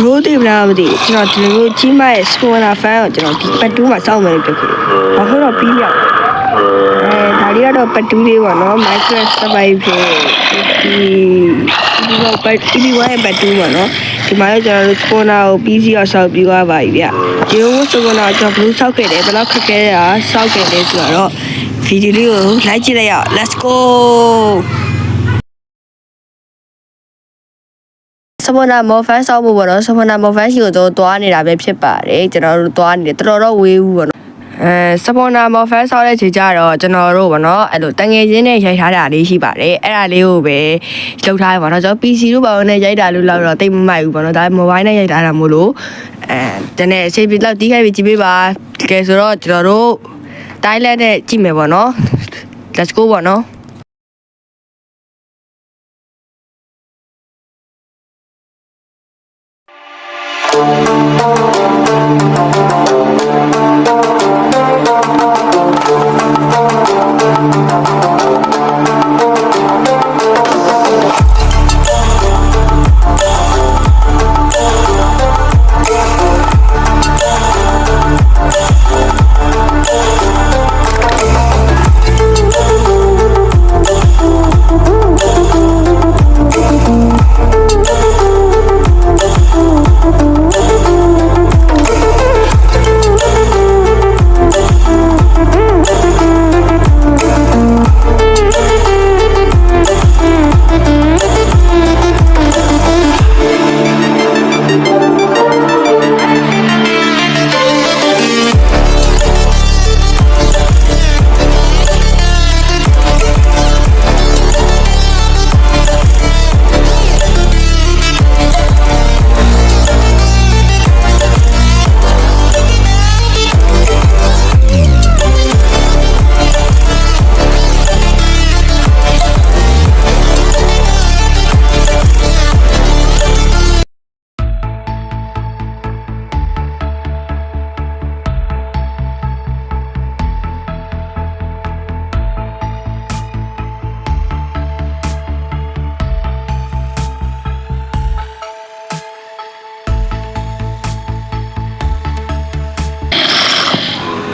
ရိုးသိမလားမသိဘူးကျွန်တော်ဒီလိုကြီးမရဲ့ spawner fan ကိုကျွန်တော်ဒီပတ်တူးမှာစောင့်မယ်လို့ပြောခဲ့တယ်ဘာလို့တော့ပြီးရောက်အဲဒါလေးကတော့ပတ်တူးလေးပေါ့နော် Minecraft survive ဖြစ်ဒီဒီတော့ပတ်ဒီဝိုင်းပတ်တူးပေါ့နော်ဒီမှာတော့ကျွန်တော်တို့ spawner ကိုပြီးစီအောင်စောက်ပြီးသွားပါပြီဗျဒီလို spawner ကိုကျွန်တော်ဘယ်လိုစောက်ခဲ့တယ်ဘယ်လောက်ခက်ခဲတာစောက်ခဲ့လဲဆိုတော့ဗီဒီယိုလေးကိုလိုက်ကြည့်လိုက်ရအောင် let's go စမနာမော်ဖန်ဆောက်ဖို့ပေါ့နော်စမနာမော်ဖန်ရှိကိုတော့တွားနေတာပဲဖြစ်ပါတယ်ကျွန်တော်တို့တွားနေတယ်တော်တော်ဝေးဘူးပေါ့နော်အဲစပနာမော်ဖန်ဆောက်တဲ့ခြေကြတော့ကျွန်တော်တို့ပေါ့နော်အဲ့လိုတငယ်ချင်းနဲ့ရိုက်ထားတာလေးရှိပါတယ်အဲ့ဒါလေးကိုပဲလုပ်ထားရပါတော့ကျွန်တော် PC တို့ပါနဲ့ရိုက်တာလို့လောက်တော့တိတ်မမိုက်ဘူးပေါ့နော်ဒါပေမဲ့ mobile နဲ့ရိုက်ထားတာမို့လို့အဲတနေ့အချိန်ပြလောက်တီးခိုက်ပြီးကြည့်ပေးပါကဲဆိုတော့ကျွန်တော်တို့တိုင်းလက်နဲ့ကြည့်မယ်ပေါ့နော် let's go ပေါ့နော် Música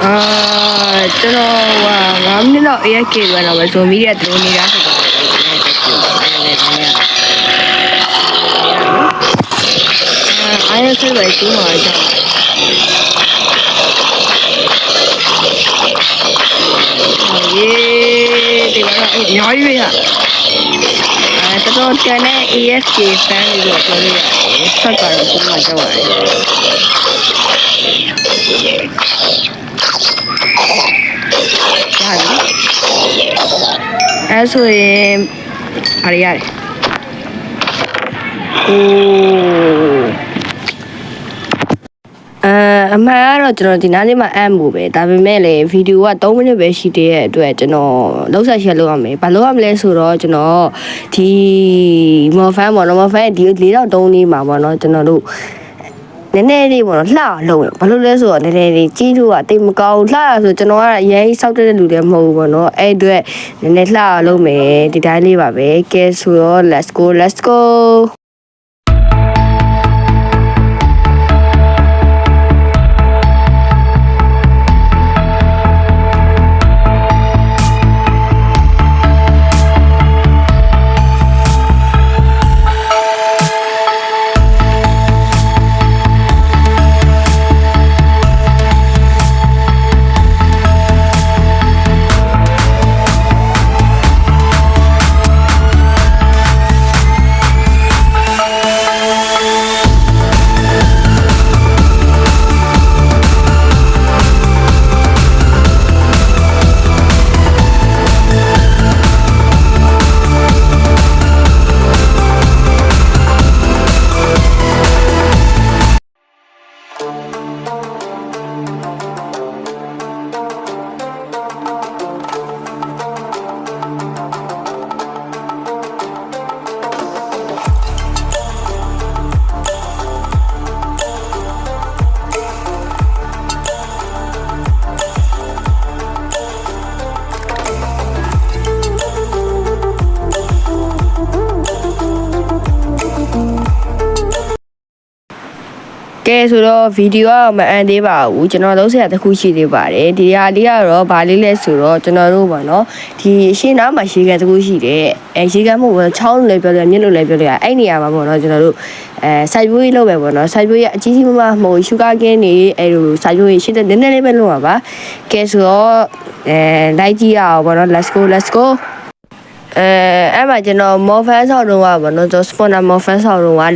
အာကျွန်တော်ဟာ9မိနစ်လောက် AFK ပဲတော့ပဲဇွန်မီရဲ့ဒရိုးနေတာဆိုတော့အားရဆက်ပဲကျူးမှာကြောက်ယေးဒီကတော့အများကြီးပဲဟာအဲတော်တော်ကျန်တဲ့ AFK fan တွေတော့ပြောလို့ရတယ်ဆက်ကတော့ကျူးမှာကြောက်ရတယ် အဲဆိုရင်ဘာရရလဲโอ้အဲအမှန်ကတော့ကျွန်တော်ဒီနားလေးမှာအမ်ဖို့ပဲဒါပေမဲ့လည်းဗီဒီယိုက3မိနစ်ပဲရှိသေးတဲ့အတွက်ကျွန်တော်လောက်ဆက်ရှယ်လုပ်ရမယ်ဘာလုပ်ရမလဲဆိုတော့ကျွန်တော်ဒီမော်ဖန်ပေါ့နော်မော်ဖန်ဒီ၄တော့3နေမှာပေါ့နော်ကျွန်တော်တို့ နည်းနည်းလေးပေါ့နော်လှအောင်လုပ်ရဘာလို့လဲဆိုတော့နည်းနည်းလေးကြီးလို့ကတိတ်မကောင်းလှရဆိုကျွန်တော်ကအရင်စောက်တဲ့လူလည်းမဟုတ်ဘူးပေါ့နော်အဲ့အတွက်နည်းနည်းလှအောင်လုပ်မယ်ဒီတိုင်းလေးပါပဲကဲဆိုတော့ let's go let's go ကဲဆိုတော့ဗီဒီယိုကမအန်သေးပါဘူးကျွန်တော်လုံးဆရာတစ်ခုရှိသေးပါတယ်ဒီဟာလေးကတော့ဗာလေးလဲဆိုတော့ကျွန်တော်တို့ပါနော်ဒီရှင်းနားမှာရှေးကန်တစ်ခုရှိတယ်အဲရှေးကန်မဟုတ်ဘူးချောင်းလို့လည်းပြောလို့မြင့်လို့လည်းပြောလို့ရအဲ့နေရာမှာပေါ့နော်ကျွန်တော်တို့အဲစိုက်ပျိုးရေးလုပ်ပဲပေါ့နော်စိုက်ပျိုးရေးအကြီးကြီးမမမဟုတ်ရှူဂါကင်းနေအဲ့လိုစိုက်ပျိုးရေးရှိတဲ့နည်းနည်းလေးပဲလုပ်ပါပါကဲဆိုတော့အဲလိုက်ကြည့်ရအောင်ပေါ့နော် let's go let's go အဲအဲ့မှာကျွန်တော် morphan ဆောက်တော့ပါဗောနော်ကျွန်တော် spawner morphan ဆောက်တော့ကလို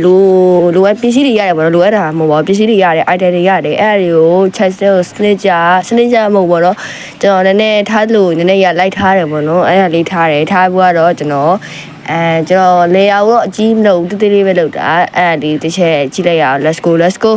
လိုအပ်ပစ္စည်းတွေရတယ်ဗောနော်လိုအပ်တာမဟုတ်ပါဘူးပစ္စည်းတွေရတယ် item တွေရတယ်အဲ့ဒါတွေကို chest ကို snitcher snitcher မဟုတ်ဗောနော်ကျွန်တော်နည်းနည်းထားလို့နည်းနည်းရလိုက်ထားတယ်ဗောနော်အဲ့ဒါလေးထားတယ်ထားပြီးတော့ကျွန်တော်အဲကျွန်တော် layer ကိုတော့အကြီးမလုပ်ဘူးတိတိလေးပဲလုပ်တာအဲ့ဒါလေးတစ်ချက်ကြည့်လိုက်ရအောင် let's go let's go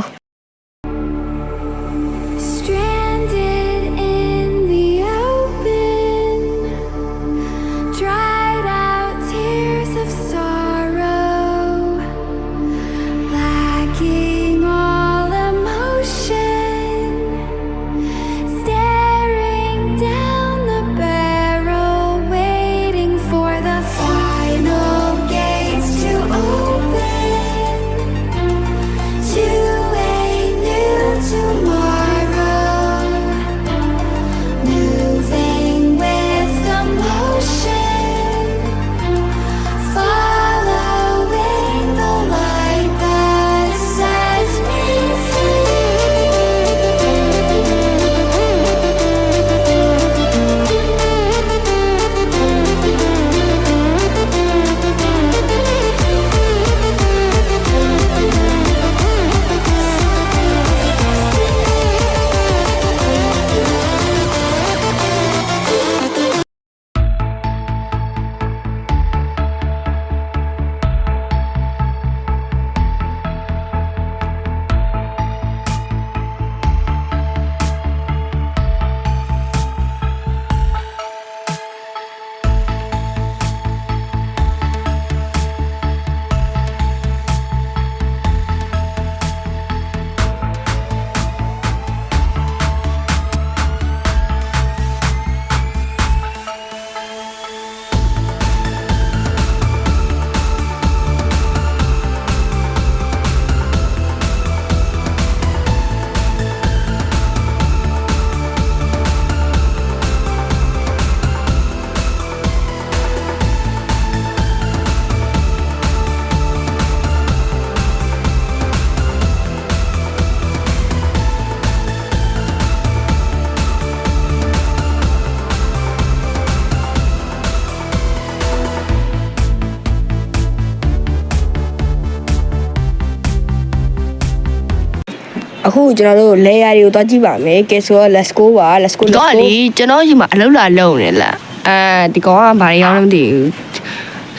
အခုကျွန်တော်တို့ layer တွေကိုတွားကြည့်ပါမယ်ကဲဆိုတော့ let's go ပါ let's go let's go တော့လေကျွန်တော်ဒီမှာအလုပ်လာလုပ်နေလားအဲဒီကောင်ကဘာတွေရောင်းလဲမသိဘူး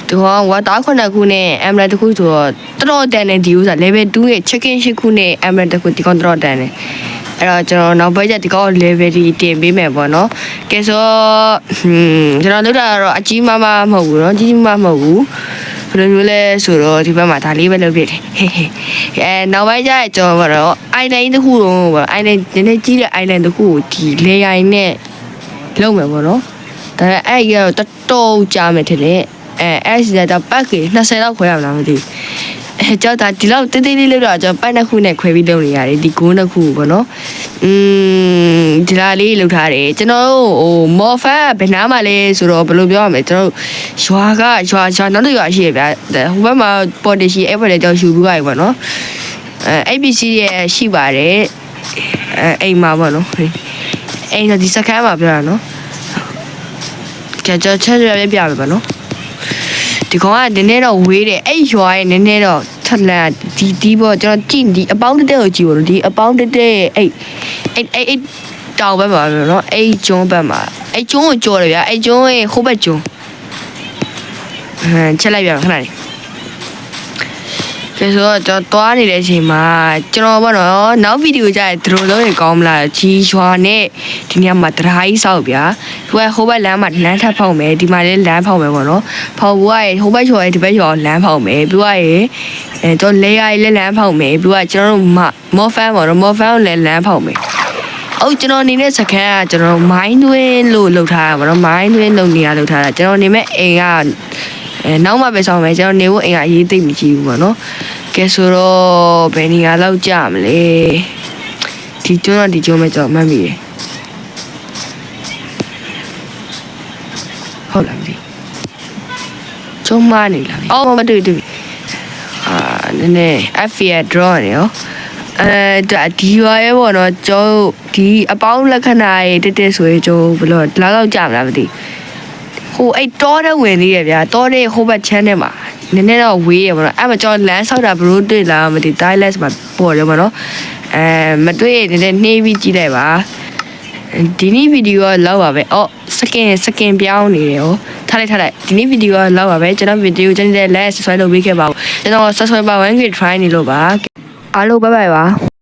ဒီကောင်ကဝါတာခုနှစ်ခုနဲ့ emerald တစ်ခုဆိုတော့တော်တော်တန်တယ်ဒီဥစား level 2ရဲ့ chicken ရှစ်ခုနဲ့ emerald တစ်ခုဒီကောင်တော်တော်တန်တယ်အဲ့တော့ကျွန်တော်နောက်ဘက်ကျဒီကောင် level ဒီတင်ပေးမယ်ပေါ့နော်ကဲဆိုတော့ဟွန်းကျွန်တော်လုပ်တာကတော့အကြီးမားမားမဟုတ်ဘူးเนาะကြီးကြီးမားမားမဟုတ်ဘူးဘ ယ်လိုမျိုးလဲဆိုတော့ဒီဘက်မှာဒါလေးပဲလုပ်ပြတယ်ဟေးဟေးအဲနောက်ပိုင်းကျရင်ကျွန်တော်ကတော့ island တစ်ခုလုံးပေါ့ island နည်းနည်းကြီးတဲ့ island တစ်ခုကိုဒီ layer နဲ့လုပ်မယ်ပေါ့နော်ဒါပေမဲ့အဲ့ဒီကတော့တော်တော်ကြာမယ်ထင်တယ်အဲအဲ့ဒီကတော့ပတ်ကြီး20လောက်ခွဲရမလားမသိဘူး အဲကြောက်တာဒီလောက်တေးသေးလေးလောက်တော့ကျွန်တော်ပတ်နှစ်ခုနဲ့ခွဲပြီးလုပ်နေရတယ်ဒီဂိုးနှစ်ခုပေါ့နော်อืมဒီလားလေးလောက်ထားတယ်ကျွန်တော်တို့ဟိုမော်ဖတ်ဘယ်နားမှာလဲဆိုတော့ဘယ်လိုပြောရမလဲကျွန်တော်တို့ရွာကရွာရွာနောက်တစ်ရွာရှိရဗျာဟိုဘက်မှာပေါ်တရှိအဲ့ဘက်လည်းကြောက်ရှူဘူးကြပြီပေါ့နော်အဲ ABC ရဲ့ရှိပါတယ်အဲအိမ်မှာပေါ့နော်အိမ်တော့ဒီစကမ်းမှာပြောတာနော်ကြကြချက်ရပြပြမယ်ပေါ့နော် ဒီကောင်ကနည်းနည်းတော့ဝေးတယ်အဲ့ရွာရဲ့နည်းနည်းတော့ထက်လန်ဒီဒီပေါ့ကျွန်တော်ကြည့်ဒီအပေါင်းတက်တက်ကိုကြည့်ပါလို့ဒီအပေါင်းတက်တက်ရဲ့အဲ့အဲ့အဲ့အဲ့တောင်ဘက်မှာပြောနော်အဲ့ကျွန်းဘက်မှာအဲ့ကျွန်းကိုကြော်တယ်ဗျာအဲ့ကျွန်းရဲ့ဟိုဘက်ကျွန်းဟမ်ချက်လိုက်ပြမယ်ခဏလေး ကဲဆိုတော့ကျွန်တော်တွားနေတဲ့အချိန်မှာကျွန်တော်ဘောနော်နောက်ဗီဒီယိုကြရင်ဒရိုလုံးရေကောင်းမလားကြီးရွာနဲ့ဒီနေရာမှာတရာကြီးဆောက်ဗျာဟိုကဟိုဘက်လမ်းမှာလမ်းထပ်ဖောက်မယ်ဒီမှာလည်းလမ်းဖောက်မယ်ပေါ့နော်ဖောက်ဘူးကရေဟိုဘက်ရွာရေဒီဘက်ရွာလမ်းဖောက်မယ်ပြီးတော့ရေအဲတော့လေယာကြီးလည်းလမ်းဖောက်မယ်ပြီးတော့ကျွန်တော်တို့မော်ဖန်ပေါ့နော်မော်ဖန်ကိုလည်းလမ်းဖောက်မယ်အော်ကျွန်တော်အနေနဲ့စကန်ကကျွန်တော်မိုင်းတွင်းလို့လုပ်ထားတာပေါ့နော်မိုင်းတွင်းလုပ်နေရလုပ်ထားတာကျွန်တော်နေမဲ့အိမ်က အဲအဲနောက်မှပဲဆောင်မယ်ကျွန်တော်နေဖို့အိမ်ကအရေးသိမ့်မကြည့်ဘူးပေါ့နော်ကဲဆိုတော့ဘယ်နေရာလောက်ကြာမလဲဒီကျွန်းတော့ဒီကျွန်းပဲကျွန်တော်မှတ်မိတယ်ဟုတ်လားမသိကျွန်းမနေလားမသိအော်မတွေ့တွေ့အာနည်းနည်း F ya draw နေရောအဲဒါဒီရွာရဲ့ပေါ့နော်ကျောင်းဒီအပေါင်းလက္ခဏာတွေတက်တက်ဆိုရင်ကျောင်းဘယ်လိုဒီလောက်လောက်ကြာမလားမသိ ဟိုအဲ့တောတဲ့ဝင်သေးရဗျာတောတဲ့ဟိုဘက်ချမ်းထဲမှာနည်းနည်းတော့ဝေးရပါတော့အဲ့မှာကျောင်းလမ်းဆောက်တာဘလို့တွေ့လားမသိ dialect မှာပေါ်တယ်ပေါ့နော်အဲမတွေ့ရင်နည်းနည်းနှေးပြီးကြည့်လိုက်ပါဒီနေ့ဗီဒီယိုကလောက်ပါပဲအော်စကင်စကင်ပြောင်းနေတယ်ဟောထားလိုက်ထားလိုက်ဒီနေ့ဗီဒီယိုကလောက်ပါပဲကျွန်တော်ဗီဒီယိုကျွန်တော်လည်း subscribe လုပ်ပေးခဲ့ပါဦးကျွန်တော် subscribe 1 k try နေလို့ပါအားလုံးဘိုင်ဘိုင်ပါ